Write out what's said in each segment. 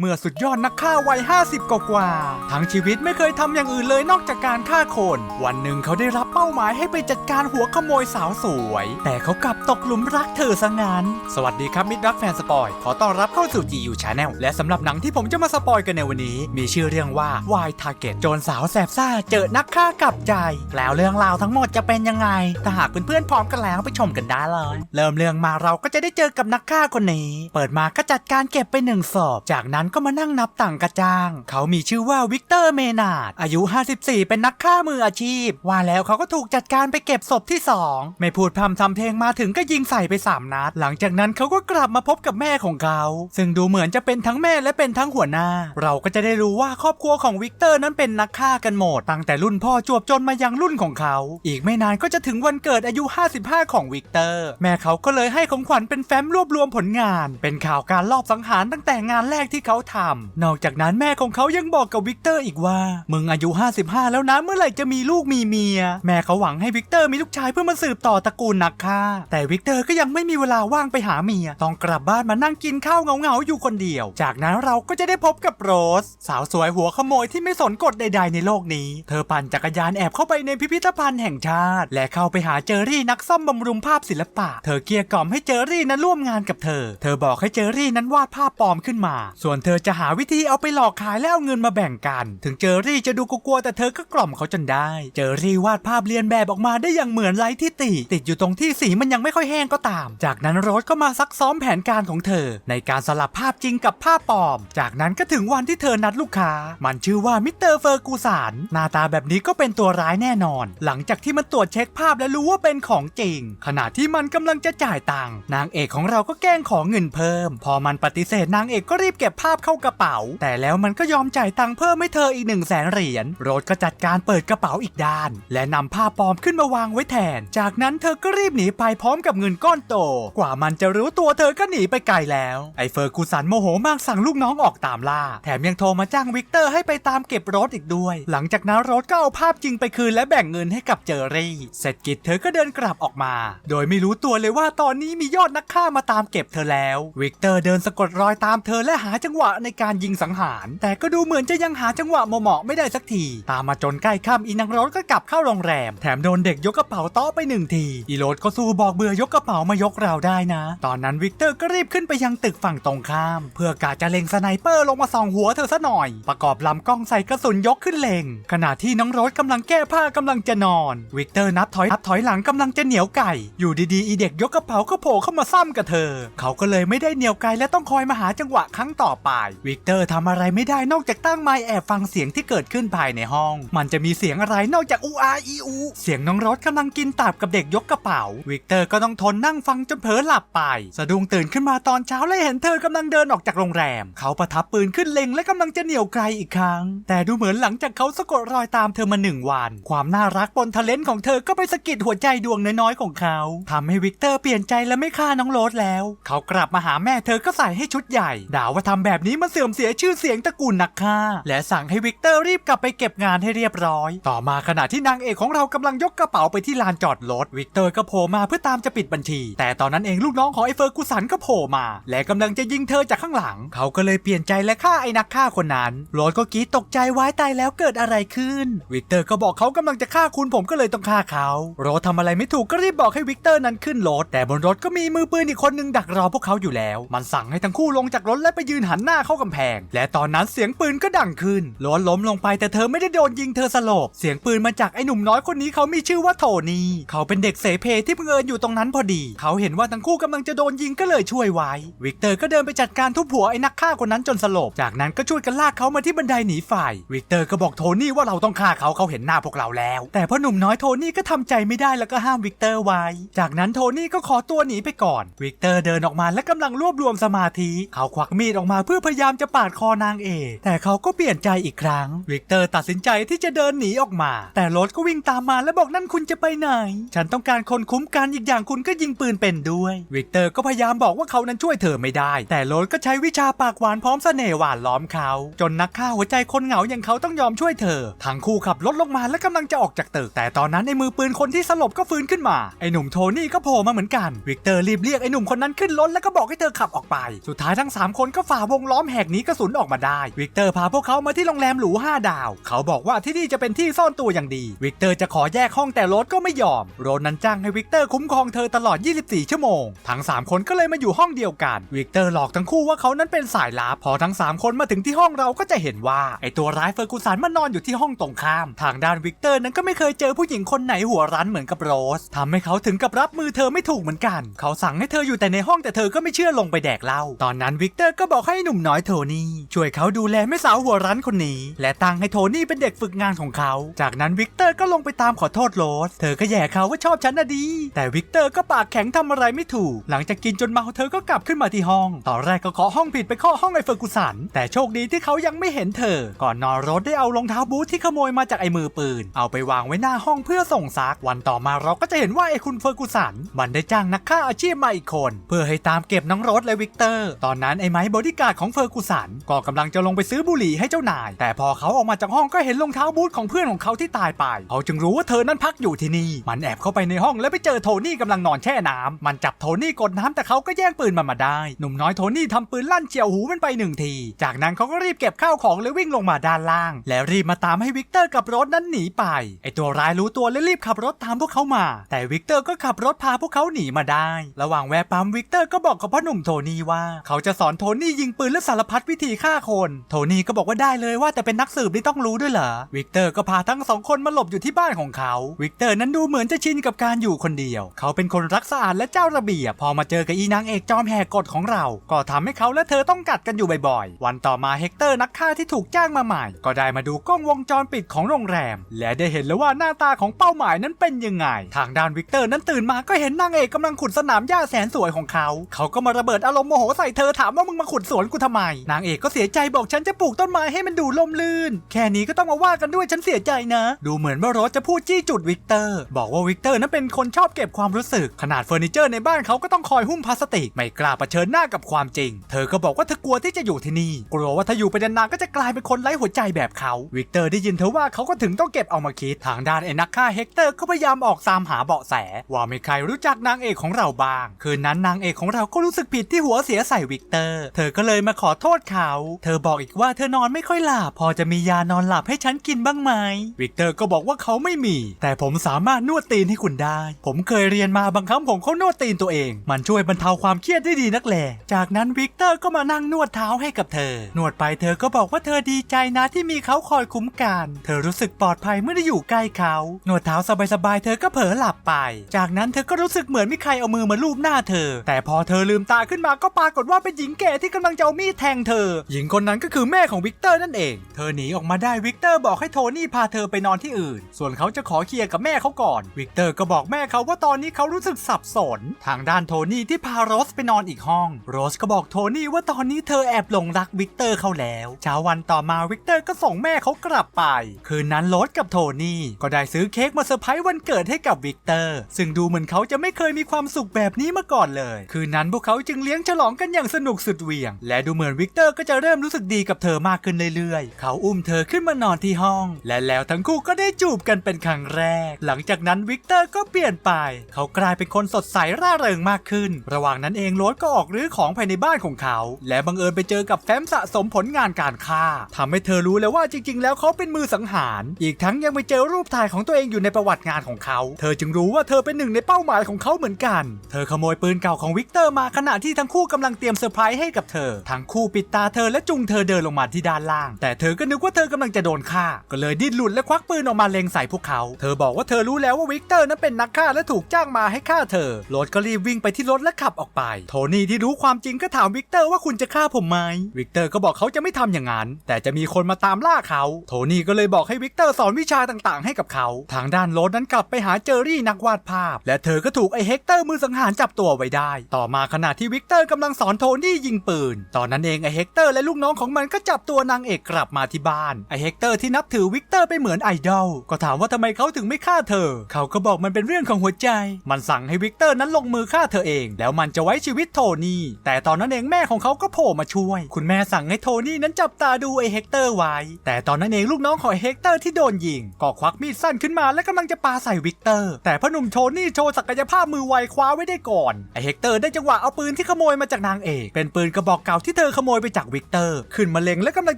เมื่อสุดยอดนักฆ่าวัย 50 กว่ากว่า ทั้งชีวิตไม่เคยทำอย่างอื่นเลยนอกจากการฆ่าคน วันหนึ่งเขาได้รับเป้าหมายให้ไปจัดการหัวขโมยสาวสวย แต่เขากลับตกหลุมรักเธอซะงั้น สวัสดีครับมิตรรักแฟนสปอย ขอต้อนรับเข้าสู่ GU Channel และสำหรับหนังที่ผมจะมาสปอยกันในวันนี้ มีชื่อเรื่องว่า Why Target โจรสาวแสบซ่าเจอนักฆ่ากลับใจ แล้วเรื่องราวทั้งหมดจะเป็นยังไง ถ้าหากเพื่อนๆพร้อมกันแล้วไปชมกันได้เลย เริ่มเรื่องมาเราก็จะได้เจอกับนักฆ่าคนนี้ เปิดมาก็จัดการเก็บไปหนึ่งศพจากนั้นก็มานั่งนับตังกระจาง เขามีชื่อว่าวิกเตอร์เมนาดอายุ 54 เป็นนักฆ่ามืออาชีพ ว่าแล้วเขาก็ถูกจัดการไปเก็บศพที่ 2 ไม่พูดพร่ำทำเพลงมาถึงก็ยิงใส่ไป 3 นัด หลังจากนั้นเขาก็กลับมาพบกับแม่ของเขา ซึ่งดูเหมือนจะเป็นทั้งแม่และเป็นทั้งหัวหน้า เราก็จะได้รู้ว่าครอบครัวของวิกเตอร์นั้นเป็นนักฆ่ากันหมด ตั้งแต่รุ่นพ่อจวบจนมายังรุ่นของเขา อีกไม่นานก็จะถึงวันเกิดอายุ 55 ของวิกเตอร์ แม่เขาก็เลยให้ของขวัญเป็นแฟ้มรวบรวมผลงาน เป็นข่าวการลอบสังหารตั้งแต่งานแรกที่เขาทำนอกจากนั้นแม่ของเขายังบอกกับวิกเตอร์อีกว่า มึงอายุ 55 แล้วนะเมื่อไหร่จะมีลูกมีเมีย แม่เขาหวังให้วิกเตอร์มีลูกชายเพื่อมาสืบต่อตระกูลนักฆ่า แต่วิกเตอร์ก็ยังไม่มีเวลาว่างไปหาเมีย ต้องกลับบ้านมานั่งกินข้าวเงาๆอยู่คนเดียว จากนั้นเราก็จะได้พบกับโรส สาวสวยหัวขโมยที่ไม่สนกฎใด ๆ ในโลกนี้ เธอปั่นจักรยานแอบเข้าไปในพิพิธภัณฑ์แห่งชาติ และเข้าไปหาเจอรี่นักซ่อมบำรุงภาพศิลปะ เธอเกลี้ยกล่อมให้เจอรี่นั้นร่วมงานกับเธอ เธอบอกให้เจอรี่นั้นวาดภาพปลอมขึ้นมา ส่วนเธอจะหาวิธีเอาไปหลอกขายแล้วเอาเงินมาแบ่งกัน ถึงเจอรี่จะดูกลัวๆแต่เธอก็กล่อมเขาจนได้ เจอรี่วาดภาพเรียนแบบออกมาได้อย่างเหมือนไร้ที่ติ ติดอยู่ตรงที่สีมันยังไม่ค่อยแห้งก็ตาม จากนั้นโรสก็มาซักซ้อมแผนการของเธอ ในการสลับภาพจริงกับภาพปลอม จากนั้นก็ถึงวันที่เธอนัดลูกค้า มันชื่อว่ามิสเตอร์เฟอร์กูสันหน้าตาแบบนี้ก็เป็นตัวร้ายแน่นอน หลังจากที่มันตรวจเช็คภาพและรู้ว่าเป็นของจริง ขณะที่มันกำลังจะจ่ายตังค์นางเอกของเราก็แกล้งขอเงินเพิ่ม พอมันปฏิเสธนางเอกก็รีบเก็บภาพาพเข้ากระเป๋า แต่แล้วมันก็ยอมจ่ายตังค์เพิ่มให้เธออีกหนึ่งแสนเหรียญโรสก็จัดการเปิดกระเป๋าอีกด้าน และนำภาพปลอมขึ้นมาวางไว้แทน จากนั้นเธอก็รีบหนีไปพร้อมกับเงินก้อนโต กว่ามันจะรู้ตัวเธอก็หนีไปไกลแล้วไอเฟอร์กูสันโมโหมากสั่งลูกน้องออกตามล่า แถมยังโทรมาจ้างวิกเตอร์ให้ไปตามเก็บรถอีกด้วย หลังจากนั้นรถก็เอาภาพจริงไปคืนและแบ่งเงินให้กับเจอรี่ เสร็จกิจเธอก็เดินกลับออกมา โดยไม่รู้ตัวเลยว่าตอนนี้มียอดนักฆ่ามาตามเก็บเธอแล้ว วิกเตอร์เดินสะกดรอยตามเธอและหาจังหวะวะในการยิงสังหาร แต่ก็ดูเหมือนจะยังหาจังหวะเหมาะๆไม่ได้สักที ตามมาจนใกล้ค่ำอีนางรถก็กลับเข้าโรงแรม แถมโดนเด็กยกกระเป๋าโต๊ะไปหนึ่งที อีโรสก็สู้บอกเบื่อยกกระเป๋ามายกเราได้นะ ตอนนั้นวิกเตอร์ก็รีบขึ้นไปยังตึกฝั่งตรงข้าม เพื่อกาจะเล็งสไนเปอร์ลงมาส่องหัวเธอซะหน่อย ประกอบลำกล้องใส่กระสุนยกขึ้นเล็ง ขณะที่น้องรสกำลังแก้ผ้ากำลังจะนอน วิกเตอร์นับถอยนับถอยหลังกำลังจะเหนียวไก่ อยู่ดีๆอีเด็กยกกระเป๋าก็โผล่เข้ามาซ้ำกับเธอ เขาก็เลยไม่ได้เหนียวไกลและต้องคอยมาหาจังหวะครั้งต่อไปวิกเตอร์ทำอะไรไม่ได้นอกจากตั้งไมค์แอบฟังเสียงที่เกิดขึ้นภายในห้อง มันจะมีเสียงอะไรนอกจากอูอาอีอูเสียงน้องรถกำลังกินตับกับเด็กยกกระเป๋า วิกเตอร์ก็ต้องทนนั่งฟังจนเผลอหลับไป สะดุ้งตื่นขึ้นมาตอนเช้าและเห็นเธอกำลังเดินออกจากโรงแรม เขาประทับปืนขึ้นเล็งและกำลังจะเหนี่ยวไกลอีกครั้ง แต่ดูเหมือนหลังจากเขาสะกดรอยตามเธอมาหนึ่งวัน ความน่ารักบนทะเลนของเธอก็ไปสะกิดหัวใจดวงน้อยๆของเขาทำให้วิกเตอร์เปลี่ยนใจและไม่ฆ่าน้องโรสแล้ว เขากลับมาหาแม่เธอก็ใส่ให้ชุดใหญ่ ด่าว่าทำแบบนี้มันเสื่อมเสียชื่อเสียงตระกูลนักฆ่า และสั่งให้วิกเตอร์รีบกลับไปเก็บงานให้เรียบร้อย ต่อมาขณะที่นางเอกของเรากำลังยกกระเป๋าไปที่ลานจอดรถวิกเตอร์ก็โผล่มาเพื่อตามจะปิดบัญชี แต่ตอนนั้นเองลูกน้องของไอ้เฟอร์กุสันก็โผล่มา และกำลังจะยิงเธอจากข้างหลัง เขาก็เลยเปลี่ยนใจและฆ่าไอ้นักฆ่าคนนั้นโรสก็กรีดตกใจว้ายตายแล้วเกิดอะไรขึ้น วิกเตอร์ก็บอกเขากำลังจะฆ่าคุณผมก็เลยต้องฆ่าเขาโรสทำอะไรไม่ถูกก็รีบบอกให้วิกเตอร์นั้นขึ้นรถแต่บนรถก็มีมือปืนอีกคนนึงดักรอพวกเขาอยู่แล้ว มันสั่งให้ทั้งคู่ลงจากรถและไปยืนหันหน้าเข้ากำแพง และตอนนั้นเสียงปืนก็ดังขึ้นโรสล้มลงไปแต่เธอไม่ได้โดนยิงเธอสลบ เสียงปืนมาจากไอ้หนุ่มน้อยคนนี้เขามีชื่อว่าโทนี่ เขาเป็นเด็กเสเพที่เพิ่งเอิญอยู่ตรงนั้นพอดี เขาเห็นว่าทั้งคู่กำลังจะโดนยิงก็เลยช่วยไว้ วิกเตอร์ก็เดินไปจัดการทุบหัวไอ้นักฆ่าคนนั้นจนสลบ จากนั้นก็ช่วยกันลากเขามาที่บันไดหนีไฟ วิกเตอร์ก็บอกโทนี่ว่าเราต้องฆ่าเขาเขาเห็นหน้าพวกเราแล้ว แต่พ่อหนุ่มน้อยโทนี่ก็ทำใจไม่ได้แล้วก็ห้ามวิกเตอร์ไว้ จากนั้นโทนี่ก็ขอตัวหนีไปก่อน วิกเตอร์เดินออกมาและกำลังรวบรวมสมาธิ เขาควักมีดออกมาเพื่อพยายามจะปาดคอนางเอก แต่เขาก็เปลี่ยนใจอีกครั้ง วิกเตอร์ตัดสินใจที่จะเดินหนีออกมา แต่รถก็วิ่งตามมาและบอกนั่นคุณจะไปไหน ฉันต้องการคนคุ้มกันอีกอย่างคุณก็ยิงปืนเป็นด้วย วิกเตอร์ก็พยายามบอกว่าเขานั้นช่วยเธอไม่ได้ แต่รถก็ใช้วิชาปากหวานพร้อมเสน่ห์หวานล้อมเขา จนนักฆ่าหัวใจคนเหงาอย่างเขาต้องยอมช่วยเธอ ทั้งคู่ขับรถลงมาและกำลังจะออกจากตึก แต่ตอนนั้นไอ้มือปืนคนที่สลบก็ฟื้นขึ้นมา ไอ้หนุ่มโทนี่ก็โผล่มาเหมือนกัน วิกเตอร์รีบเรียกไอ้หนุ่มคนนั้นขึ้นรถแล้วก็บอกให้เธอขับออกไป สุดท้ายทั้งสามคนก็ฝ่าวงล้อมแหกหนีกระสุนออกมาได้ วิกเตอร์พาพวกเขามาที่โรงแรมหรู5ดาว เขาบอกว่าที่นี่จะเป็นที่ซ่อนตัวอย่างดี วิกเตอร์จะขอแยกห้องแต่โรสก็ไม่ยอม โรสนั้นจ้างให้วิกเตอร์คุ้มครองเธอตลอด 24 ชั่วโมง ทั้ง 3 คนก็เลยมาอยู่ห้องเดียวกัน วิกเตอร์หลอกทั้งคู่ว่าเขานั้นเป็นสายลับ พอทั้ง 3 คนมาถึงที่ห้องเราก็จะเห็นว่าไอตัวร้ายเฟอร์กูสันมันอนอยู่ที่ห้องตรงข้าม ทางด้านวิกเตอร์นั้นก็ไม่เคยเจอผู้หญิงคนไหนหัวรั้นเหมือนกับโรสทำให้เขาถึงกับรับมือเธอไม่ถูกเหมือนกัน เขาสั่งให้เธออยู่แต่ในห้องแต่เธอก็ไม่เชื่อลงไปแดกเหล้า ตอนนั้นวิกเตอร์ก็บอกให้หนุ่มน้อยโทนี่ ช่วยเขาดูแลแม่สาวหัวรั้นคนนี้ และตั้งให้โทนี่เป็นเด็กฝึกงานของเขา จากนั้นวิกเตอร์ก็ลงไปตามขอโทษโรส เธอก็แย่เขาว่าชอบฉันนะดี แต่วิกเตอร์ก็ปากแข็งทำอะไรไม่ถูก หลังจากกินจนเมาเธอก็กลับขึ้นมาที่ห้อง ตอนแรกก็เคาะห้องผิดไปเคาะห้องไอเฟอร์กูสัน แต่โชคดีที่เขายังไม่เห็นเธอ ก่อนนอนโรสได้เอารองเท้าบูทที่ขโมยมาจากไอมือปืน เอาไปวางไว้หน้าห้องเพื่อส่งซัก วันต่อมาเราก็จะเห็นว่าไอคุณเฟอร์กูสัน มันได้จ้างนักฆ่าอาชีพมาอีกคน เพื่อให้ตามเก็บน้องโรสและวิกเตอร์ ตอนนั้นไอไม้บอดี้การ์ดของเฟอร์กูสันก็กำลังจะลงไปซื้อบุหรี่ให้เจ้านาย แต่พอเขาออกมาจากห้องก็เห็นรองเท้าบูทของเพื่อนของเขาที่ตายไป เขาจึงรู้ว่าเธอนั้นพักอยู่ที่นี่ มันแอบเข้าไปในห้องแล้วไปเจอโทนี่กำลังนอนแช่น้ำมันจับโทนี่กดน้ำแต่เขาก็แย่งปืนมันมาได้ หนุ่มน้อยโทนี่ทำปืนลั่นเฉียวหูมันไปหนึ่งที จากนั้นเขาก็รีบเก็บข้าวของแล้ววิ่งลงมาด้านล่าง แล้วรีบมาตามให้วิกเตอร์กับรถนั้นหนีไป ไอตัวร้ายรู้ตัวและรีบขับรถตามพวกเขามา แต่วิกเตอร์ก็ขับรถพาพวกเขาหนีมาได้ ระหว่างแวะปั๊มวิกเตอร์ก็บอกกับพ่อหนุ่มโทนี่ว่า เขาจะสอนโทนี่ยิงปืนและสารพัดวิธีฆ่าคน โทนี่ก็บอกว่าได้เลยว่าแต่เป็นนักสืบนี่ต้องรู้ด้วยเหรอ วิกเตอร์ก็พาทั้งสองคนมาหลบอยู่ที่บ้านของเขา วิกเตอร์นั้นดูเหมือนจะชินกับการอยู่คนเดียว เขาเป็นคนรักสะอาดและเจ้าระเบียบ พอมาเจอกับอีนางเอกจอมแหกกฎของเรา ก็ทำให้เขาและเธอต้องกัดกันอยู่บ่อยๆ วันต่อมาเฮกเตอร์นักฆ่าที่ถูกจ้างมาใหม่ ก็ได้มาดูกล้องวงจรปิดของโรงแรม และได้เห็นแล้วว่าหน้าตาของเป้าหมายนั้นเป็นยังไง ทางด้านวิกเตอร์นั้นตื่นมาก็เห็นนางเอกกำลังขุดสนามหญ้าแสนสวยของเขา เขาก็มาระเบิดอารมณ์โมโหใส่เธอถามว่ามึงมาขุดสวนกูทำไม นางเอกก็เสียใจบอกฉันจะปลูกต้นไม้ให้มันดูล่มลื่น แค่นี้ก็ต้องมาว่ากันด้วยฉันเสียใจนะ ดูเหมือนว่าโรสจะพูดจี้จุดวิกเตอร์ บอกว่าวิกเตอร์นั้นเป็นคนชอบเก็บความรู้สึก ขนาดเฟอร์นิเจอร์ในบ้านเขาก็ต้องคอยหุ้มพลาสติก ไม่กล้าเผชิญหน้ากับความจริง เธอก็บอกว่าเธอกลัวที่จะอยู่ที่นี่ กลัวว่าถ้าอยู่ไปนานๆก็จะกลายเป็นคนไร้หัวใจแบบเขา วิกเตอร์ได้ยินเธอว่าเขาก็ถึงต้องเก็บเอามาคิด ทางด้านไอ้นักฆ่าเฮกเตอร์ก็พยายามออกตามหาเบาะแส ว่ามีใครรู้จักนางเอกของเราบ้าง คืนนั้นนางเอกของเราก็รู้สึกผิดที่หัวเสียใส่วิกเตอร์ เธอก็เลยมาขอโทษเขา เธอบอกอีกว่าเธอนอนไม่ค่อยหลับ พอจะมียานอนหลับให้ฉันกินบ้างไหม วิกเตอร์ก็บอกว่าเขาไม่มี แต่ผมสามารถนวดตีนให้คุณได้ ผมเคยเรียนมาบางครั้งผมเขานวดตีนตัวเอง มันช่วยบรรเทาความเครียดได้ดีนักแลจากนั้นวิกเตอร์ก็มานั่งนวดเท้าให้กับเธอ นวดไปเธอก็บอกว่าเธอดีใจนะที่มีเขาคอยคุ้มกัน เธอรู้สึกปลอดภัยเมื่อได้อยู่ใกล้เขา นวดเท้าสบายๆเธอก็เผลอหลับไป จากนั้นเธอก็รู้สึกเหมือนมีใครเอามือมาลูบหน้าเธอ แต่พอเธอลืมตาขึ้นมาก็ปรากฏว่าเป็นหญิงแก่ที่กำลังจะเอามีดแทงเธอ หญิงคนนั้นก็คือแม่ของวิกเตอร์นั่นเอง เธอหนีออกมาได้วิกเตอร์บอกให้โทนี่พาเธอไปนอนที่อื่น ส่วนเขาจะขอเคลียร์กับแม่เขาก่อน วิกเตอร์ก็บอกแม่เขาว่าตอนนี้เขารู้สึกสับสน ทางด้านโทนี่ที่พาโรสไปนอนอีกห้อง โรสก็บอกโทนี่ว่าตอนนี้เธอแอบหลงรักวิกเตอร์เขาแล้วเช้าวันต่อมาวิกเตอร์ก็ส่งแม่เขากลับไป คืนนั้นโรสกับโทนี่ก็ได้ซื้อเค้กมาเซอร์ไพรส์วันเกิดให้กับวิกเตอร์ ซึ่งดูเหมือนเขาจะไม่เคยมีความสุขแบบนี้มาก่อนเลย คืนนั้นพวกเขาจึงเลี้ยงฉลองกันอย่างสนุกสุดเหวี่ยง และดูเหมือนวิกเตอร์ก็จะเริ่มรู้สึกดีกับเธอมากขึ้นเรื่อยๆ เขาอุ้มเธอขึ้นมานอนที่ห้อง และแล้วทั้งคู่ก็ได้จูบกันเป็นครั้งแรก หลังจากนั้นวิกเตอร์ก็เปลี่ยนไป เขากลายเป็นคนสดใสร่าเริงมากขึ้น ระหว่างนั้นเองโรสก็ออกรื้อของภายในบ้านของเขา และบังเอิญไปเจอกับแฟ้มสะสมผลงานการฆ่าทำให้เธอรู้แล้วว่าจริง ๆ แล้วเขาเป็นมือสังหาร อีกทั้งยังไปเจอรูปถ่ายของตัวเองอยู่ในประวัติงานของเขา เธอจึงรู้ว่าเธอเป็นหนึ่งในเป้าหมายของเขาเหมือนกัน เธอขโมยปืนเก่าของวิกเตอร์มาขณะที่ทั้งคู่กำลังเตรียมเซอร์ไพรส์ให้กับเธอทังคู่ปิดตาเธอและจุงเธอเดินลงมาที่ด้านล่าง แต่เธอก็นึกว่าเธอกำลังจะโดนฆ่า ก็เลยดิ้นหลุดและควักปืนออกมาเล็งใส่พวกเขา เธอบอกว่าเธอรู้แล้วว่าวิกเตอร์นั้นเป็นนักฆ่าและถูกจ้างมาให้ฆ่าเธอโรสก็รีบวิ่งไปที่รถและขับออกไป โทนี่ที่รู้ความจริงก็ถามวิกเตอร์ว่าคุณจะฆ่าผมไหมวิกเตอร์ก็บอกเขาจะไม่ทำอย่างนั้นแต่จะมีคนมาตามล่าเขา โทนี่ก็เลยบอกให้วิกเตอร์สอนวิชาต่างๆ ให้กับเขา ทางด้านโรสนั้นกลับไปหาเจอรี่นักวาดภาพ และเธอก็ถูกไอเฮกเตอร์มือสังหารจับตัวไว้ได้ ต่อมาขณะที่วิกเตอร์กำลังสอนโทนี่ยิงปืน ตอนนั้นเองไอเฮกเตอร์และลูกน้องของมันก็จับตัวนางเอกกลับมาที่บ้านไอเฮกเตอร์ที่นับถือวิกเตอร์ไปเหมือนไอดอลก็ถามว่าทำไมเขาถึงไม่ฆ่าเธอ เขาก็บอกมันเป็นเรื่องของหัวใจ มันสั่งให้วิกเตอร์นั้นลงมือฆ่าเธอเอง แล้วมันจะไว้ชีวิตโทนี่แต่ตอนนั้นเองแม่ของเขาก็โผล่มาช่วย คุณแม่สั่งให้โทนี่นั้นจับตาดูไอเฮกเตอร์ไว้ แต่ตอนนั้นเองลูกน้องของไอเฮกเตอร์ที่โดนยิงก็ควักมีดสั้นขึ้นมาและกำลังจะปาใส่วิกเตอร์ แต่พ่อหนุ่มโทนี่โชว์ศักยภาพมือไวคว้าไว้ได้ก่อนไอเฮกเตอร์ได้จังหวะเอาปืนที่ขโมยมาจากนางเอกเป็นปืนกระบอกเก่าที่เธอขโมยไปจากวิกเตอร์ ขึ้นมาเล็งและกำลัง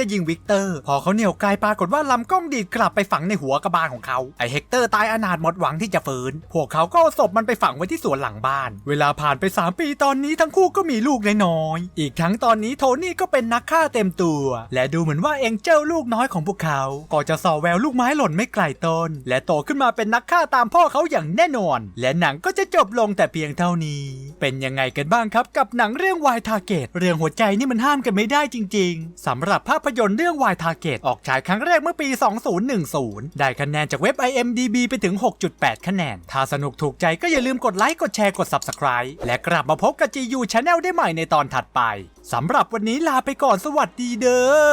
จะยิงวิกเตอร์ พอเขาเหนี่ยวไกลปรากฏว่าลำกล้องดีดกลับไปฝังในหัวกระบาลของเขาไอเฮกเตอร์ตายอนาถหมดหวังที่จะฟื้น พวกเขาก็เอาศพมันไปฝังไว้ที่สวนหลังบ้าน เวลาผ่านไป 3 ปีตอนนี้ทั้งคู่ก็มีลูกน้อยอีกทั้งตอนนี้โทนี่ก็เป็นนักฆ่าเต็มตัว และดูเหมือนว่าเอ็งเจลลูกน้อยของพวกเขา ก็จะส่อแววลูกไม้หล่นไม่ไกลต้น และโตขึ้นมาเป็นนักฆ่าตามพ่อเขาอย่างแน่นอน และหนังก็จะจบลงแต่เพียงเท่านี้ เป็นยังไงกันบ้างครับกับหนังเรื่องวายทาเกตเรื่องหัวใจนี่มันห้ามกันไม่ได้จริง ๆ สำหรับภาพยนตร์เรื่องวายทาเกตออกฉายครั้งแรกเมื่อปี 2010 ได้คะแนนจากเว็บ IMDB ไปถึง 6.8 คะแนน ถ้าสนุกถูกใจก็อย่าลืมกดไลค์ กดแชร์ กด Subscribe และกลับมาพบกับ GU Channel ได้ใหม่ในตอนถัดไป สำหรับวันนี้ลาไปก่อนสวัสดีเด้อ